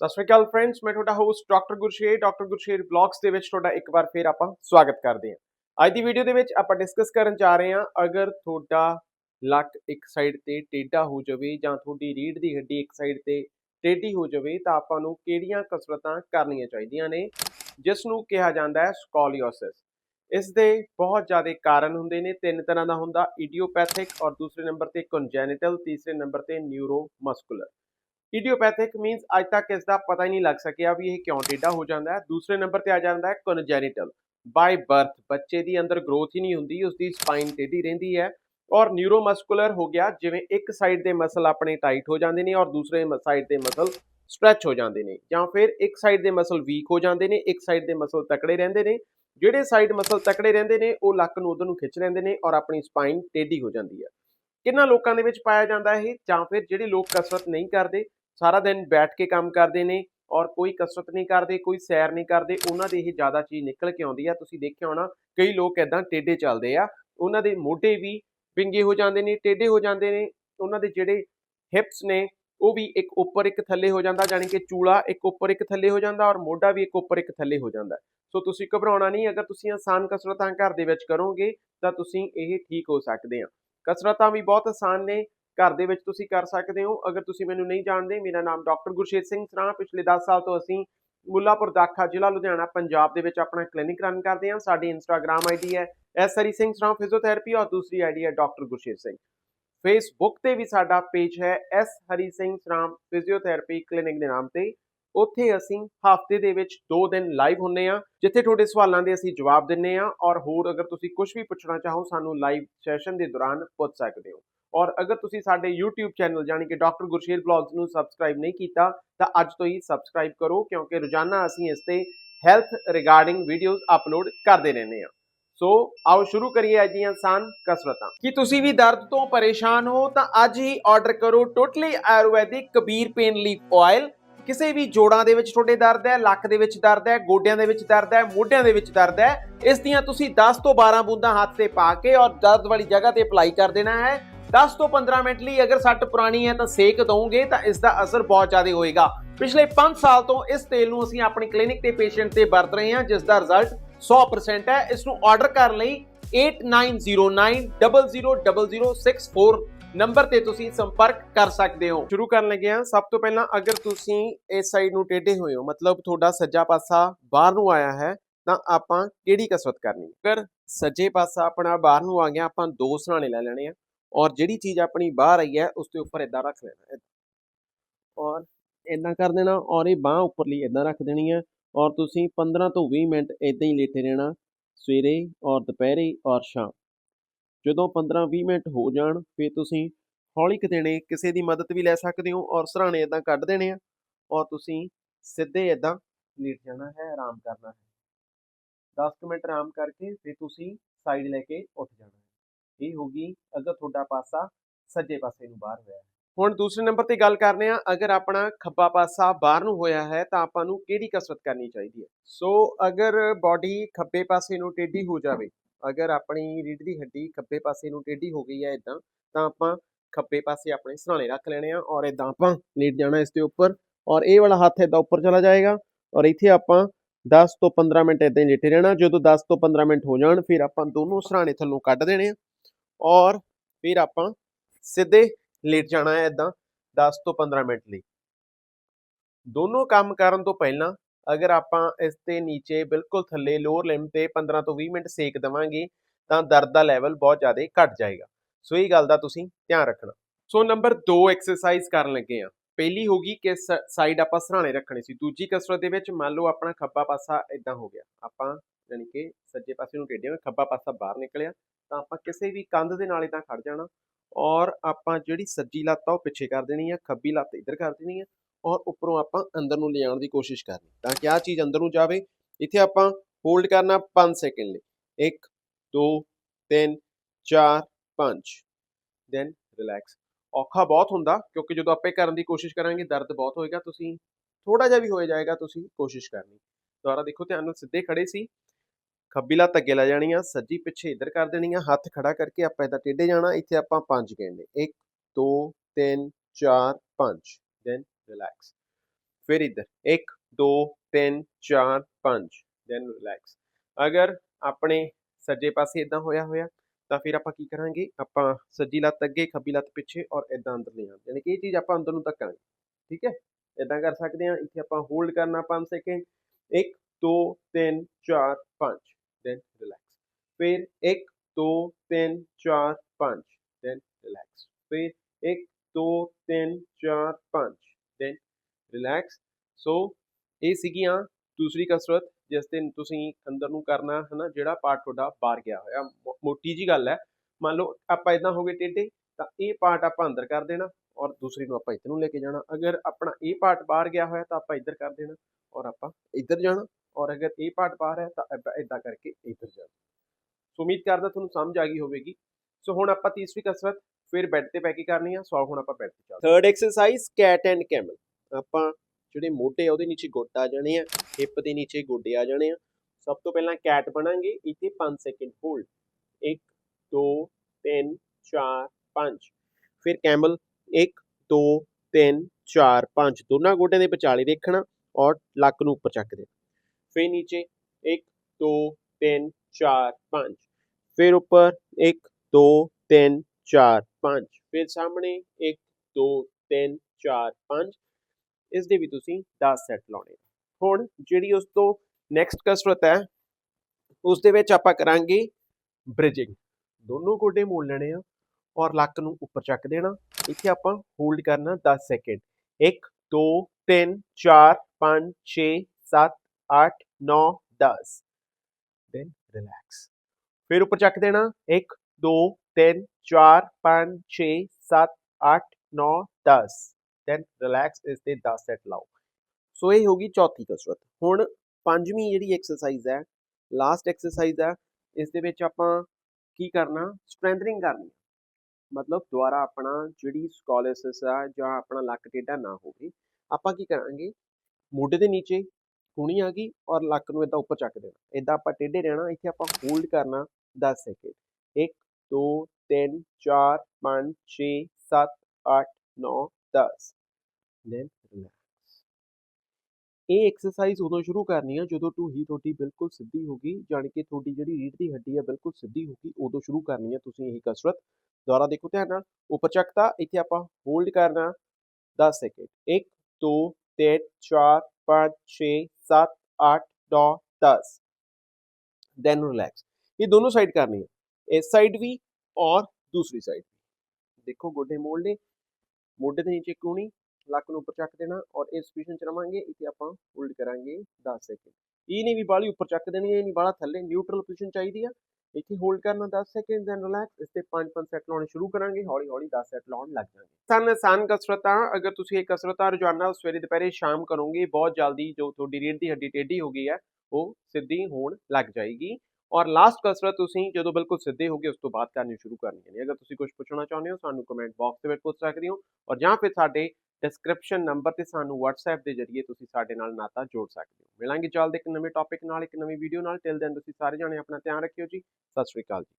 ਸਤਿ ਸ਼੍ਰੀ ਅਕਾਲ ਫਰੈਂਡਸ ਮੈਂ ਤੁਹਾਡਾ host doctor Gursher doctor Gursher blogs ਦੇ ਵਿੱਚ ਤੁਹਾਡਾ ਇੱਕ ਵਾਰ ਫੇਰ ਆਪਾਂ ਸਵਾਗਤ ਕਰਦੇ ਹਾਂ। ਅੱਜ ਦੀ ਵੀਡੀਓ ਦੇ ਵਿੱਚ ਆਪਾਂ ਡਿਸਕਸ ਕਰਨ ਜਾ ਰਹੇ ਹਾਂ, ਅਗਰ ਤੁਹਾਡਾ ਲੱਕ ਇੱਕ ਸਾਈਡ ਤੇ ਟੇਢਾ ਹੋ ਜਾਵੇ ਜਾਂ ਤੁਹਾਡੀ ਰੀੜ ਦੀ ਹੱਡੀ ਇੱਕ ਸਾਈਡ ਤੇ ਟੇਢੀ ਹੋ ਜਾਵੇ, ਤਾਂ ਆਪਾਂ ਨੂੰ ਕਿਹੜੀਆਂ ਕਸਰਤਾਂ ਕਰਨੀਆਂ ਚਾਹੀਦੀਆਂ ਨੇ ਜਿਸ ਨੂੰ ਕਿਹਾ ਜਾਂਦਾ ਹੈ ਸਕੋਲੀਓਸਿਸ ਇਸ ਦੇ ਬਹੁਤ ਜ਼ਿਆਦਾ ਕਾਰਨ ਹੁੰਦੇ ਨੇ, ਤਿੰਨ ਤਰ੍ਹਾਂ ਦਾ ਹੁੰਦਾ ਇਡੀਓਪੈਥਿਕ ਔਰ ਦੂਸਰੇ ਨੰਬਰ ਤੇ ਕੰਜੈਨਿਟਲ ਤੀਸਰੇ ਨੰਬਰ ਤੇ ਨਿਊਰੋਮਸਕੂਲਰ ਇਡੀਓਪੈਥਿਕ ਮੀਨਸ ਅੱਜ ਤੱਕ ਇਸ ਦਾ ਪਤਾ ਹੀ ਨਹੀਂ ਲੱਗ ਸਕਿਆ ਵੀ ਇਹ ਕਿਉਂ ਟੇਢਾ ਹੋ ਜਾਂਦਾ ਹੈ। ਦੂਸਰੇ ਨੰਬਰ ਤੇ ਆ ਜਾਂਦਾ ਹੈ ਕੰਜੈਨਿਟਲ ਬਾਈ ਬਰਥ ਬੱਚੇ ਦੀ ਅੰਦਰ ਗਰੋਥ ਹੀ ਨਹੀਂ ਹੁੰਦੀ ਉਸ ਦੀ ਸਪਾਈਨ ਟੇਢੀ ਰਹਿੰਦੀ ਹੈ ਔਰ ਨਿਊਰੋਮਸਕੂਲਰ ਹੋ ਗਿਆ, ਜਿਵੇਂ ਇੱਕ ਸਾਈਡ ਦੇ ਮਸਲ ਆਪਣੇ ਟਾਈਟ ਹੋ ਜਾਂਦੇ ਨੇ ਔਰ ਦੂਸਰੇ ਸਾਈਡ ਦੇ ਮਸਲ ਸਟ੍ਰੈਚ ਹੋ ਜਾਂਦੇ ਨੇ ਜਾਂ ਫਿਰ ਇੱਕ ਸਾਈਡ ਦੇ ਮਸਲ ਵੀਕ ਹੋ ਜਾਂਦੇ ਨੇ, ਇੱਕ ਸਾਈਡ ਦੇ ਮਸਲ ਤਕੜੇ ਰਹਿੰਦੇ ਨੇ। ਜਿਹੜੇ ਸਾਈਡ ਮਸਲ ਤਕੜੇ ਰਹਿੰਦੇ ਨੇ, ਉਹ ਲੱਕ ਨੂੰ ਉਧਰ ਨੂੰ ਖਿੱਚ ਲੈਂਦੇ ਨੇ ਔਰ ਆਪਣੀ ਸਪਾਈਨ ਟੇਢੀ ਹੋ ਜਾਂਦੀ ਹੈ। ਕਿੰਨਾ ਲੋਕਾਂ ਦੇ ਵਿੱਚ ਪਾਇਆ ਜਾਂਦਾ ਇਹ ਜਾਂ ਫਿਰ ਜਿਹੜੇ ਲੋਕ ਕਸਰਤ ਨਹੀਂ ਕਰਦੇ ਸਾਰਾ ਦਿਨ ਬੈਠ ਕੇ ਕੰਮ ਕਰਦੇ ਨੇ ਔਰ ਕੋਈ ਕਸਰਤ ਨਹੀਂ ਕਰਦੇ, ਕੋਈ ਸੈਰ ਨਹੀਂ ਕਰਦੇ, ਉਹਨਾਂ ਦੀ ਇਹ ਜ਼ਿਆਦਾ ਚੀਜ਼ ਨਿਕਲ ਕੇ ਆਉਂਦੀ ਆ। ਤੁਸੀਂ ਦੇਖਿਆ ਹੋਣਾ, ਕਈ ਲੋਕ ਐਦਾਂ ਟੇਢੇ ਚੱਲਦੇ ਆ, ਉਹਨਾਂ ਦੇ ਮੋਢੇ ਵੀ ਪਿੰਗੇ ਹੋ ਜਾਂਦੇ ਨੇ ਟੇਢੇ ਹੋ ਜਾਂਦੇ ਨੇ, ਉਹਨਾਂ ਦੇ ਜਿਹੜੇ ਹਿਪਸ ਨੇ, ਉਹ ਵੀ ਇੱਕ ਉੱਪਰ ਇੱਕ ਥੱਲੇ ਹੋ ਜਾਂਦਾ ਯਾਨੀ ਕਿ ਚੂਲਾ ਇੱਕ ਉੱਪਰ ਇੱਕ ਥੱਲੇ ਹੋ ਜਾਂਦਾ ਔਰ ਮੋਢਾ ਵੀ ਇੱਕ ਉੱਪਰ ਇੱਕ ਥੱਲੇ ਹੋ ਜਾਂਦਾ। ਸੋ ਤੁਸੀਂ ਘਬਰਾਉਣਾ ਨਹੀਂ, ਅਗਰ ਤੁਸੀਂ ਆਸਾਨ ਕਸਰਤਾਂ ਘਰ ਦੇ ਵਿੱਚ ਕਰੋਗੇ, ਤਾਂ ਤੁਸੀਂ ਇਹ ਠੀਕ ਹੋ ਸਕਦੇ ਆ। ਕਸਰਤਾਂ ਵੀ ਬਹੁਤ ਆਸਾਨ ਨੇ ਘਰ ਦੇ ਵਿੱਚ ਤੁਸੀਂ ਕਰ ਸਕਦੇ ਹੋ। ਅਗਰ ਤੁਸੀਂ ਮੈਨੂੰ ਨਹੀਂ ਜਾਣਦੇ, ਮੇਰਾ ਨਾਮ ਡਾਕਟਰ ਗੁਰਸ਼ੇਰ ਸਿੰਘ ਸਰਾਂ ਪਿਛਲੇ 10 ਸਾਲ ਤੋਂ ਅਸੀਂ ਮੁੱਲਾਪੁਰ ਦਾਖਾ ਜ਼ਿਲ੍ਹਾ ਲੁਧਿਆਣਾ, ਪੰਜਾਬ ਦੇ ਵਿੱਚ ਆਪਣਾ ਕਲੀਨਿਕ ਰਨ ਕਰਦੇ ਹਾਂ। ਸਾਡੀ ਇੰਸਟਾਗ੍ਰam ਆਈਡੀ ਹੈ ਐਸ ਹਰੀ ਸਿੰਘ ਸਰਾਂ ਫਿਜ਼ੀਓਥੈਰੇਪੀ ਔਰ ਦੂਸਰੀ ਆਈਡੀ ਹੈ ਡਾਕਟਰ ਗੁਰਸ਼ੇਰ ਸਿੰਘ। ਫੇਸਬੁੱਕ ਤੇ ਵੀ ਸਾਡਾ ਪੇਜ ਹੈ S Hari Singh Saran physiotherapy clinic ਦੇ ਨਾਮ ਤੇ। ਉੱਥੇ ਅਸੀਂ ਹਫ਼ਤੇ ਦੇ ਵਿੱਚ 2 ਦਿਨ ਲਾਈਵ ਹੁੰਨੇ ਆ ਜਿੱਥੇ ਤੁਹਾਡੇ ਸਵਾਲਾਂ ਦੇ ਅਸੀਂ ਜਵਾਬ ਦਿੰਨੇ ਆ ਔਰ ਹੋਰ ਅਗਰ ਤੁਸੀਂ ਕੁਝ ਵੀ ਪੁੱਛਣਾ ਚਾਹੋ, ਸਾਨੂੰ ਲਾਈਵ ਸੈਸ਼ਨ ਦੇ ਦੌਰਾਨ ਪੁੱਛ ਸਕਦੇ ਹੋ। ਔਰ ਅਗਰ ਤੁਸੀਂ ਸਾਡੇ YouTube ਚੈਨਲ ਜਾਨੀ ਕਿ ਡਾਕਟਰ ਗੁਰਸ਼ੇਰ ਬਲੌਗਸ ਨੂੰ ਸਬਸਕ੍ਰਾਈਬ ਨਹੀਂ ਕੀਤਾ, ਤਾਂ ਅੱਜ ਤੋਂ ਹੀ ਸਬਸਕ੍ਰਾਈਬ ਕਰੋ, ਕਿਉਂਕਿ ਰੋਜ਼ਾਨਾ ਅਸੀਂ ਇਸ ਤੇ ਹੈਲਥ ਰਿਗਾਰਡਿੰਗ ਵੀਡੀਓਜ਼ ਅਪਲੋਡ ਕਰਦੇ ਰਹਿੰਦੇ ਹਾਂ। ਸੋ ਆਓ ਸ਼ੁਰੂ ਕਰੀਏ ਅੱਜ ਦੀਆਂ ਆਸਾਨ ਕਸਰਤਾਂ। ਕੀ ਤੁਸੀਂ ਵੀ ਦਰਦ ਤੋਂ ਪਰੇਸ਼ਾਨ ਹੋ, ਤਾਂ ਅੱਜ ਹੀ ਆਰਡਰ ਕਰੋ totally Ayurvedic Kabir pain leaf oil ਕਿਸੇ ਵੀ ਜੋੜਾਂ ਦੇ ਵਿੱਚ ਤੁਹਾਡੇ ਦਰਦ ਹੈ, ਲੱਕ ਦੇ ਵਿੱਚ ਦਰਦ ਹੈ, ਗੋਡਿਆਂ ਦੇ ਵਿੱਚ ਦਰਦ ਹੈ, ਮੋਢਿਆਂ ਦੇ ਵਿੱਚ ਦਰਦ ਹੈ, ਇਸ ਦੀਆਂ ਤੁਸੀਂ 10 ਤੋਂ 12 ਬੂੰਦਾਂ ਹੱਥ ਤੇ ਪਾ ਕੇ ਔਰ ਦਰਦ ਵਾਲੀ ਜਗ੍ਹਾ ਤੇ ਅਪਲਾਈ ਕਰ ਦੇਣਾ ਹੈ। 10 ਤੋਂ 15 ਮਿੰਟ ਲਈ ਅਗਰ ਸੱਟ ਪੁਰਾਣੀ ਹੈ ਤਾਂ ਸੇਕ ਦਵੋਗੇ ਤਾਂ ਇਸ ਦਾ ਅਸਰ ਬਹੁਤ ਜ਼ਿਆਦਾ ਹੋਏਗਾ। ਪਿਛਲੇ 5 ਸਾਲ ਤੋਂ ਇਸ ਤੇਲ ਨੂੰ ਅਸੀਂ ਆਪਣੀ ਕਲੀਨਿਕ ਤੇ ਪੇਸ਼ੈਂਟ ਤੇ ਵਰਤ ਰਹੇ ਹਾਂ, ਜਿਸ ਦਾ ਰਿਜ਼ਲਟ 100% ਹੈ। ਇਸ ਨੂੰ ਆਰਡਰ ਕਰਨ ਲਈ 8909000064 ਨੰਬਰ ਤੇ ਤੁਸੀਂ ਸੰਪਰਕ ਕਰ ਸਕਦੇ ਹੋ। ਸ਼ੁਰੂ ਕਰਨ ਲੱਗੇ ਹਾਂ। ਸਭ ਤੋਂ ਪਹਿਲਾਂ ਅਗਰ ਤੁਸੀਂ ਇਸ ਸਾਈਡ ਨੂੰ ਟੇਢੇ ਹੋਏ ਹੋ, ਮਤਲਬ ਤੁਹਾਡਾ ਸੱਜਾ ਪਾਸਾ ਬਾਹਰ ਨੂੰ ਆਇਆ ਹੈ, ਤਾਂ ਆਪਾਂ ਕਿਹੜੀ ਕਸਰਤ ਕਰਨੀ ਅਗਰ ਸੱਜੇ ਪਾਸਾ ਆਪਣਾ ਬਾਹਰ ਨੂੰ ਆ ਗਿਆ, ਆਪਾਂ ਦੋ ਸਰਾਣੇ ਲੈ ਲੈਣੇ ਆ। ਔਰ ਜਿਹੜੀ ਚੀਜ਼ ਆਪਣੀ ਬਾਹਰ ਆਈ ਹੈ, ਉਸ ਦੇ ਉੱਪਰ ਇਦਾਂ ਰੱਖ ਲੈਣਾ ਔਰ ਇਦਾਂ ਕਰ ਦੇਣਾ ਔਰ ਇਹ ਬਾਹ ਉੱਪਰਲੀ ਇਦਾਂ ਰੱਖ ਦੇਣੀ ਹੈ, ਔਰ ਤੁਸੀਂ 15 ਤੋਂ 20 ਮਿੰਟ ਇਦਾਂ ਹੀ ਲੇਟੇ ਰਹਿਣਾ, ਸਵੇਰੇ ਔਰ ਦੁਪਹਿਰੇ ਔਰ ਸ਼ਾਮ। ਜਦੋਂ 15-20 ਮਿੰਟ ਹੋ ਜਾਣ, ਫਿਰ ਤੁਸੀਂ ਹੌਲੀ ਕੁ ਦੇਣੇ, ਕਿਸੇ ਦੀ ਮਦਦ ਵੀ ਲੈ ਸਕਦੇ ਹੋ ਔਰ ਸਰਾਣੇ ਇਦਾਂ ਕੱਢ ਦੇਣੇ ਆ, ਔਰ ਤੁਸੀਂ ਸਿੱਧੇ ਇਦਾਂ ਲੇਟ ਜਾਣਾ ਹੈ, ਆਰਾਮ ਕਰਨਾ ਹੈ। 10 ਮਿੰਟ ਆਰਾਮ ਕਰਕੇ ਫਿਰ ਤੁਸੀਂ ਸਾਈਡ ਲੈ ਕੇ ਉੱਠ ਜਾਣਾ। ਹੈ ਇਹ ਹੋਗੀ ਅਗਰ ਤੁਹਾਡਾ ਪਾਸਾ ਸੱਜੇ ਪਾਸੇ ਨੂੰ ਬਾਹਰ ਹੋਇਆ ਹੈ। ਹੁਣ ਦੂਸਰੇ ਨੰਬਰ ਤੇ ਗੱਲ ਕਰਨੇ ਆ ਅਗਰ ਆਪਣਾ ਖੱਬਾ ਪਾਸਾ ਬਾਹਰ ਨੂੰ ਹੋਇਆ ਹੈ, ਤਾਂ ਆਪਾਂ ਨੂੰ ਕਿਹੜੀ ਕਸਰਤ ਕਰਨੀ ਚਾਹੀਦੀ ਹੈ? ਸੋ ਅਗਰ ਬਾਡੀ ਖੱਬੇ ਪਾਸੇ ਨੂੰ ਟੇਢੀ ਹੋ ਜਾਵੇ, ਅਗਰ ਆਪਣੀ ਰੀੜ ਦੀ ਹੱਡੀ ਖੱਬੇ ਪਾਸੇ ਨੂੰ ਟੇਢੀ ਹੋ ਗਈ ਹੈ ਇਦਾਂ ਤਾਂ ਆਪਾਂ ਖੱਬੇ ਪਾਸੇ ਆਪਣੇ ਸਰਾਣੇ ਰੱਖ ਲੈਣੇ ਆ ਔਰ ਇਦਾਂ ਆਪਾਂ ਲੇਟ ਜਾਣਾ ਇਸ ਦੇ ਉੱਪਰ ਔਰ ਇਹ ਵਾਲਾ ਹੱਥ ਇਦਾਂ ਉੱਪਰ ਚਲਾ ਜਾਏਗਾ ਔਰ ਇੱਥੇ ਆਪਾਂ 10 ਤੋਂ 15 ਮਿੰਟ ਇਦਾਂ ਹੀ ਲੇਟੇ ਰਹਿਣਾ, ਜਦੋਂ 10 ਤੋਂ 15 ਮਿੰਟ ਹੋ ਜਾਣ, ਫਿਰ ਆਪਾਂ ਦੋਨੋਂ ਸਰਾਣੇ ਥੱਲੋਂ ਕੱਢ ਦੇਣੇ ਆ। ਔਰ ਫਿਰ ਆਪਾਂ ਸਿੱਧੇ ਲੇਟ ਜਾਣਾ ਹੈ ਇਦਾਂ 10 ਤੋਂ 15 ਮਿੰਟ ਲਈ। ਦੋਨੋਂ ਕੰਮ ਕਰਨ ਤੋਂ ਪਹਿਲਾਂ ਅਗਰ ਆਪਾਂ ਇਸ ਤੇ ਨੀਚੇ ਬਿਲਕੁਲ ਥੱਲੇ ਲੋਅਰ ਲਿੰਬ ਤੇ 15 ਤੋਂ 20 ਮਿੰਟ ਸੇਕ ਦਵਾਂਗੇ ਤਾਂ ਦਰਦ ਦਾ ਲੈਵਲ ਬਹੁਤ ਜ਼ਿਆਦਾ ਘਟ ਜਾਏਗਾ। ਸੋ ਇਹ ਗੱਲ ਦਾ ਤੁਸੀਂ ਧਿਆਨ ਰੱਖਣਾ। ਸੋ ਨੰਬਰ 2 ਐਕਸਰਸਾਈਜ਼ ਕਰਨ ਲੱਗੇ ਆ ਪਹਿਲੀ ਹੋਗੀ ਕਿ ਸਾਈਡ ਆਪਾਂ ਸਰਾਣੇ ਰੱਖਣੇ ਸੀ। ਦੂਜੀ ਕਸਰਤ ਦੇ ਵਿੱਚ ਮੰਨ ਲਓ ਆਪਣਾ ਖੱਬਾ ਪਾਸਾ ਇਦਾਂ ਹੋ ਗਿਆ। ਆਪਾਂ ਯਾਨੀ ਕਿ ਸੱਜੇ ਪਾਸੇ ਨੂੰ ਟੇਢੇ ਹੋਏ ਖੱਬਾ ਪਾਸਾ ਬਾਹਰ ਨਿਕਲਿਆ, ਤਾਂ ਆਪਾਂ ਕਿਸੇ ਵੀ ਕੰਧ ਦੇ ਨਾਲ ਇਦਾਂ ਖੜ ਜਾਣਾ ਔਰ ਆਪਾਂ ਜਿਹੜੀ ਸੱਜੀ ਲੱਤ ਆ ਉਹ ਪਿੱਛੇ ਕਰ ਦੇਣੀ ਆ, ਖੱਬੀ ਲੱਤ ਇੱਧਰ ਕਰ ਦੇਣੀ ਆ ਔਰ ਉੱਪਰੋਂ ਆਪਾਂ ਅੰਦਰ ਨੂੰ ਲਿਆਉਣ ਦੀ ਕੋਸ਼ਿਸ਼ ਕਰਨੀ। ਤਾਂ ਕਿ ਆ ਚੀਜ਼ ਅੰਦਰ ਨੂੰ ਜਾਵੇ, ਇੱਥੇ ਆਪਾਂ ਹੋਲਡ ਕਰਨਾ 5 ਸੈਕਿੰਡ ਲਈ। 1 2 3 4 5 ਦੈਨ ਰਿਲੈਕਸ ਔਖਾ ਬਹੁਤ ਹੁੰਦਾ, ਕਿਉਂਕਿ ਜਦੋਂ ਆਪੇ ਕਰਨ ਦੀ ਕੋਸ਼ਿਸ਼ ਕਰਾਂਗੇ, ਦਰਦ ਬਹੁਤ ਹੋਏਗਾ, ਤੁਸੀਂ ਥੋੜਾ ਜਿਹਾ ਵੀ ਹੋ ਜਾਏਗਾ, ਤੁਸੀਂ ਕੋਸ਼ਿਸ਼ ਕਰਨੀ। ਦੁਬਾਰਾ ਦੇਖੋ, ਧਿਆਨ ਨਾਲ ਸਿੱਧੇ ਖੜੇ ਸੀ। ਖੱਬੀ ਲੱਤ ਅੱਗੇ ਲੈ ਜਾਣੀ ਆ, ਸੱਜੀ ਪਿੱਛੇ ਇੱਧਰ ਕਰ ਦੇਣੀ ਆ, ਹੱਥ ਖੜਾ ਕਰਕੇ ਆਪਾਂ ਇਦਾਂ ਟੇਢੇ ਜਾਣਾ, ਇੱਥੇ ਆਪਾਂ ਪੰਜ ਕਹਿੰਦੇ। 1 2 3 4 5 ਦੈਨ ਰਿਲੈਕਸ ਫਿਰ ਇੱਧਰ 1 2 3 4 5 ਦੈਨ ਰਿਲੈਕਸ ਅਗਰ ਆਪਣੇ ਸੱਜੇ ਪਾਸੇ ਇਦਾਂ ਹੋਇਆ ਹੋਇਆ ਤਾਂ ਫਿਰ ਆਪਾਂ ਕੀ ਕਰਾਂਗੇ? ਆਪਾਂ ਸੱਜੀ ਲੱਤ ਅੱਗੇ, ਖੱਬੀ ਲੱਤ ਪਿੱਛੇ ਔਰ ਇਦਾਂ ਅੰਦਰ ਲੈ ਆਉਂਦੇ ਯਾਨੀ ਕਿ ਇਹ ਚੀਜ਼ ਆਪਾਂ ਅੰਦਰ ਨੂੰ ਧੱਕਾਂਗੇ। ਠੀਕ ਹੈ? ਇਦਾਂ ਕਰ ਸਕਦੇ ਹਾਂ। ਇੱਥੇ ਆਪਾਂ ਹੋਲਡ ਕਰਨਾ 5 ਸੈਕਿੰਡ 1 2 3 4 5 ਦੈਨ ਰਿਲੈਕਸ ਫਿਰ 1 2 3 4 5 ਦੈਨ ਰਿਲੈਕਸ ਫਿਰ 1 2 3 4 5 ਦੈਨ ਰਿਲੈਕਸ ਸੋ ਇਹ ਸੀਗੀਆਂ ਦੂਸਰੀ ਕਸਰਤ। ਜਿਸ ਦਿਨ ਤੁਸੀਂ ਅੰਦਰ ਨੂੰ ਕਰਨਾ ਹੈ ਜਿਹੜਾ ਪਾਰਟ ਤੁਹਾਡਾ ਬਾਹਰ ਗਿਆ ਹੋਇਆ। ਮੋਟੀ ਜੀ ਗੱਲ ਹੈ। ਮੰਨ ਲਓ ਆਪਾਂ ਇਦਾਂ ਹੋ ਗਏ ਟੇਢੇ, ਤਾਂ ਇਹ ਪਾਰਟ ਆਪਾਂ ਅੰਦਰ ਕਰ ਦੇਣਾ ਔਰ ਦੂਸਰੀ ਨੂੰ ਆਪਾਂ ਇੱਧਰ ਨੂੰ ਲੈ ਕੇ ਜਾਣਾ। ਅਗਰ ਆਪਣਾ ਇਹ ਪਾਰਟ ਬਾਹਰ ਗਿਆ ਹੋਇਆ ਤਾਂ ਆਪਾਂ ਇੱਧਰ ਕਰ ਦੇਣਾ ਔਰ ਆਪਾਂ ਇੱਧਰ ਜਾਣਾ ਔਰ ਅਗਰ ਇਹ ਪਾਰਟ ਬਾਹਰ ਹੈ ਤਾਂ ਆਪਾਂ ਇਦਾਂ ਕਰਕੇ ਇੱਧਰ ਜਾਣਾ। ਸੋ ਉਮੀਦ ਕਰਦਾ ਤੁਹਾਨੂੰ ਸਮਝ ਆ ਗਈ ਹੋਵੇਗੀ। ਸੋ ਹੁਣ ਆਪਾਂ ਤੀਸਰੀ ਕਸਰਤ, ਫਿਰ ਬੈੱਡ ਤੇ ਪੈ ਕੇ ਕਰਨੀ ਆ। ਸੋ ਹੁਣ ਆਪਾਂ ਬੈੱਡ ਤੇ ਚੱਲਦੇ third exercise cat and camel ਆਪਾਂ ਜਿਹੜੇ ਮੋਢੇ ਆ, ਉਹਦੇ ਨੀਚੇ ਗੁੱਟ ਆ ਜਾਣੇ ਆ, ਹਿੱਪ ਦੇ ਨੀਚੇ ਗੋਡੇ ਆ ਜਾਣੇ ਆ। ਸਭ ਤੋਂ ਪਹਿਲਾਂ ਕੈਟ ਬਣਾਂਗੇ, ਇੱਥੇ 5 ਸੈਕਿੰਡ ਹੋਲਡ 1 2 3 4 5 ਫਿਰ ਕੈਮਲ 1 2 3 4 5 ਦੋਨਾਂ ਗੋਡਿਆਂ ਦੇ ਵਿਚਾਲੇ ਦੇਖਣਾ ਔਰ ਲੱਕ ਨੂੰ ਉੱਪਰ ਚੱਕ ਦੇਣਾ। ਫਿਰ ਨੀਚੇ 1 2 3 4 5 ਫਿਰ ਉੱਪਰ 1 2 3 4 5 ਫਿਰ ਸਾਹਮਣੇ 1 2 3 4 5 ਇਸ ਦੇ ਵੀ ਤੁਸੀਂ 10 ਸੈੱਟ ਲਾਉਣੇ ਹੁਣ ਜਿਹੜੀ ਉਸ ਤੋਂ ਨੈਕਸਟ ਕਸਰਤ ਹੈ, ਉਸ ਦੇ ਵਿੱਚ ਆਪਾਂ ਕਰਾਂਗੇ ਬ੍ਰਿਜਿੰਗ ਦੋਨੋਂ ਗੋਡੇ ਮੋੜ ਲੈਣੇ ਆ ਔਰ ਲੱਕ ਨੂੰ ਉੱਪਰ ਚੱਕ ਦੇਣਾ। ਇੱਥੇ ਆਪਾਂ ਹੋਲਡ ਕਰਨਾ 10 ਸੈਕਿੰਡ 1 2 3 4 5 6 7 8 9 10 ਦੈਨ ਰਿਲੈਕਸ ਫਿਰ ਉੱਪਰ ਚੱਕ ਦੇਣਾ। 1 2 3 4 5 6 7 8 9 10 ਦੈਨ ਰਿਲੈਕਸ ਇਸ ਤੇ 10 ਸੈੱਟ ਲਾਓ ਸੋ ਇਹ ਹੋਗੀ ਚੌਥੀ ਕਸਰਤ ਹੁਣ ਪੰਜਵੀਂ ਜਿਹੜੀ ਐਕਸਰਸਾਈਜ਼ ਹੈ ਲਾਸਟ ਐਕਸਰਸਾਈਜ਼ ਹੈ ਇਸ ਦੇ ਵਿੱਚ ਆਪਾਂ ਕੀ ਕਰਨਾ ਸਟਰੈਂਥਨਿੰਗ ਕਰਨੀ ਹੈ। ਮਤਲਬ ਦੁਆਰਾ ਆਪਣਾ ਜਿਹੜੀ ਸਕਾਲੋਸਿਸ ਆ ਜਾਂ ਆਪਣਾ ਲੱਕ ਟੇਢਾ ਨਾ ਹੋਵੇ ਆਪਾਂ ਕੀ ਕਰਾਂਗੇ ਮੋਢੇ ਦੇ ਨੀਚੇ ਕੂਣੀ ਆ ਗਈ ਔਰ ਲੱਕ ਨੂੰ ਇਦਾਂ ਉੱਪਰ ਚੱਕ ਦੇਣਾ ਇਦਾਂ ਆਪਾਂ ਟੇਢੇ ਰਹਿਣਾ ਇੱਥੇ ਆਪਾਂ ਹੋਲਡ ਕਰਨਾ 10 ਸੈਕਿੰਡ 1 2 3 4 5 6 7 8 9 10 ਦੈਨ ਰਿਲੈਕਸ ਇਹ ਐਕਸਰਸਾਈਜ਼ ਉਦੋਂ ਸ਼ੁਰੂ ਕਰਨੀ ਆ ਜਦੋਂ ਢੂਹੀ ਤੁਹਾਡੀ ਬਿਲਕੁਲ ਸਿੱਧੀ ਹੋ ਗਈ, ਜਾਣੀ ਕਿ ਤੁਹਾਡੀ ਜਿਹੜੀ ਰੀੜ੍ਹ ਦੀ ਹੱਡੀ ਆ ਬਿਲਕੁਲ ਸਿੱਧੀ ਹੋ ਗਈ, ਉਦੋਂ ਸ਼ੁਰੂ ਕਰਨੀ ਆ ਤੁਸੀਂ ਇਹ ਕਸਰਤ। ਦੁਆਰਾ ਦੇਖੋ ਧਿਆਨ ਨਾਲ ਉੱਪਰ ਚੱਕਤਾ ਇੱਥੇ ਆਪਾਂ ਹੋਲਡ ਕਰਨਾ 10 ਸੈਕਿੰਡ 1 2 3 4 5 6 7 8 9 10 ਦੈਨ ਰਿਲੈਕਸ ਇਹ ਦੋਨੋਂ ਸਾਈਡ ਕਰਨੀ ਹੈ ਇਸ ਸਾਈਡ ਵੀ ਔਰ ਦੂਸਰੀ ਸਾਈਡ ਦੇਖੋ ਗੋਡੇ ਮੋੜ ਲਏ ਮੋਢੇ ਦੇ ਨੀਚੇ ਕੂਣੀ ਲੱਕ ਨੂੰ ਉੱਪਰ ਚੱਕ ਦੇਣਾ ਔਰ ਇਸ ਪੋਜੀਸ਼ਨ ਚ ਰਵਾਂਗੇ ਇੱਥੇ ਆਪਾਂ ਹੋਲਡ ਕਰਾਂਗੇ 10 ਸੈਕਿੰਡ ਇਹ ਨਹੀਂ ਵੀ ਬਾਲੀ ਉੱਪਰ ਚੱਕ ਦੇਣੀ ਹੈ ਇਹ ਨਹੀਂ ਬਾਲਾ ਥੱਲੇ ਨਿਊਟਰਲ ਪੋਜੀਸ਼ਨ ਚਾਹੀਦੀ ਆ ਇੱਥੇ ਹੋਲਡ ਕਰਨਾ 10 ਸੈਕਿੰਡ ਦੈਨ ਰਿਲੈਕਸ ਇਸ ਤੇ 5-5 ਸੈਟ ਲਾਉਣੇ ਸ਼ੁਰੂ ਕਰਾਂਗੇ ਹੌਲੀ ਹੌਲੀ 10 ਸੈਟ ਲਾਉਣ ਲੱਗ ਜਾਵਾਂਗੇ ਸਨ ਆਸਾਨ ਕਸਰਤਾਂ ਅਗਰ ਤੁਸੀਂ ਇਹ ਕਸਰਤਾਂ ਰੋਜ਼ਾਨਾ ਸਵੇਰੇ ਦੁਪਹਿਰੇ ਸ਼ਾਮ ਕਰੋਗੇ ਬਹੁਤ ਜਲਦੀ ਜੋ ਤੁਹਾਡੀ ਰੀੜ੍ਹ ਦੀ ਹੱਡੀ ਟੇਢੀ ਹੋ ਗਈ ਹੈ ਉਹ ਸਿੱਧੀ ਹੋਣ ਲੱਗ ਜਾਏਗੀ ਔਰ ਲਾਸਟ ਕਸਰਤ ਤੁਸੀਂ ਜਦੋਂ ਬਿਲਕੁਲ ਸਿੱਧੇ ਹੋਗੇ ਉਸ ਤੋਂ ਬਾਅਦ ਕਰਨੀ ਸ਼ੁਰੂ ਕਰਨੀ ਹੈ ਅਗਰ ਤੁਸੀਂ ਕੁਝ ਪੁੱਛਣਾ ਚਾਹੁੰਦੇ ਹੋ ਸਾਨੂੰ ਕਮੈਂਟ ਬਾਕਸ ਦੇ ਵਿੱਚ ਪੁੱਛ ਸਕਦੇ ਹੋ ਔਰ ਜਾਂ ਫਿਰ ਸਾਡੇ ਡਿਸਕ੍ਰਿਪਸ਼ਨ ਨੰਬਰ ਤੇ ਸਾਨੂੰ WhatsApp ਦੇ ਜ਼ਰੀਏ ਤੁਸੀਂ ਸਾਡੇ ਨਾਲ ਨਾਤਾ ਜੋੜ ਸਕਦੇ ਹੋ। ਮਿਲਾਂਗੇ ਜਲਦ ਇੱਕ ਨਵੇਂ ਟੌਪਿਕ ਨਾਲ, ਇੱਕ ਨਵੀਂ ਵੀਡੀਓ ਨਾਲ। ਟਿਲ ਦੈਨ ਤੁਸੀਂ ਸਾਰੇ ਜਾਣੇ ਆਪਣਾ ਧਿਆਨ ਰੱਖਿਓ ਜੀ। ਸਤਿ ਸ਼੍ਰੀ ਅਕਾਲ ਜੀ।